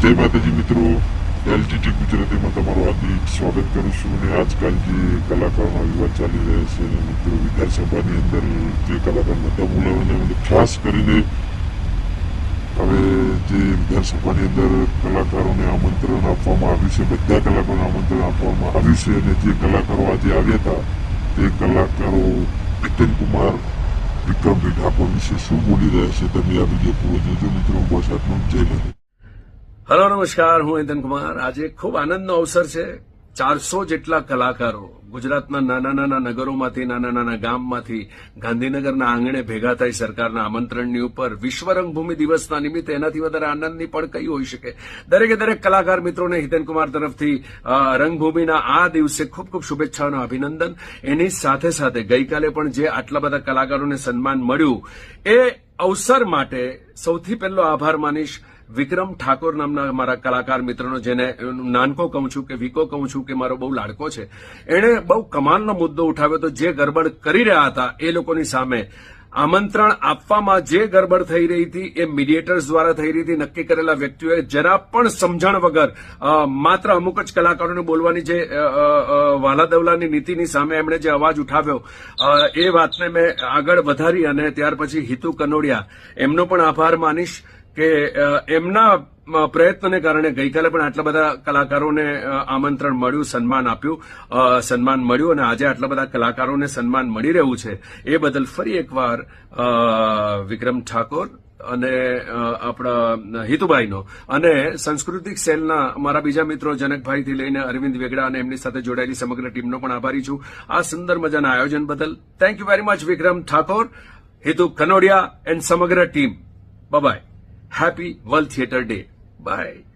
જય માતાજી મિત્રો. એલટીટી ગુજરાતીમાં તમારું હાર્દિક સ્વાગત કરું છું અને આજકાલ જે કલાકારોનો વિવાદ ચાલી રહ્યો છે અને મિત્રો વિધાનસભાની અંદર જે કલાકાર દબુલાઓને અને ખાસ કરીને હવે જે વિધાનસભાની અંદર કલાકારોને આમંત્રણ આપવામાં આવ્યું છે, બધા કલાકારોને આમંત્રણ આપવામાં આવ્યું છે અને જે કલાકારો આજે આવ્યા હતા, તે કલાકારો નીતિન કુમાર વિક્રમભાઈ ઠાકોર વિશે શું બોલી રહ્યા છે, તમે આ વીડિયો પૂરો જોજો મિત્રો. બસ આટલું જય હલો, નમસ્કાર. હું હેતન કુમાર. આજે ખૂબ આનંદનો અવસર છે. ચારસો જેટલા કલાકારો ગુજરાતના નાના નાના નગરોમાંથી, નાના નાના ગામમાંથી, ગાંધીનગરના આંગણે ભેગા થઈ સરકારના આમંત્રણની ઉપર વિશ્વ રંગભૂમિ દિવસના નિમિત્તે એનાથી વધારે આનંદની પણ કઈ હોઈ શકે? દરેકે દરેક કલાકાર મિત્રોને હિતેનકુમાર તરફથી રંગભૂમિના આ દિવસે ખૂબ ખૂબ શુભેચ્છાઓનો અભિનંદન. એની સાથે સાથે ગઈકાલે પણ જે આટલા બધા કલાકારોને સન્માન મળ્યું, એ અવસર માટે સૌથી પહેલો આભાર માનીશ વિક્રમ ઠાકોર નામના મારા કલાકાર મિત્રનો, જેને નાનકો કહું છું કે વિકો કહું છું કે મારો બહુ લાડકો છે. એણે બહુ કમાલનો મુદ્દો ઉઠાવ્યો તો જે ગરબડ કરી રહ્યા હતા એ લોકોની સામે આમંત્રણ આપવામાં જે ગરબડ થઈ રહી હતી એ મીડિયેટર્સ દ્વારા થઈ રહી હતી. નક્કી કરેલા વ્યક્તિઓએ જરા પણ સમજણ વગર માત્ર અમુક જ કલાકારોને બોલવાની જે અ, અ, અ, વાલા દવલાની નીતિની સામે એમણે જે અવાજ ઉઠાવ્યો એ વાતને મેં આગળ વધારી અને ત્યાર પછી હિતુ કનોડિયા એમનો પણ આભાર માનીશ કે એમના પ્રયત્નને કારણે ગઈકાલે પણ આટલા બધા કલાકારોને આમંત્રણ મળ્યું, સન્માન આપ્યું. સન્માન મળ્યું અને આજે આટલા બધા કલાકારોને સન્માન મળી રહ્યું છે. એ બદલ ફરી એકવાર વિક્રમ ઠાકોર અને આપણા હિતુભાઈનો અને સાંસ્કૃતિક સેલના મારા બીજા મિત્રો જનકભાઈથી લઈને અરવિંદ વેગડા અને એમની સાથે જોડાયેલી સમગ્ર ટીમનો પણ આભારી છું. આ સુંદર મજાના આયોજન બદલ thank you very much Vikram Thakor, Hitu Kanodia and સમગ્ર team. Bye happy world theatre day bye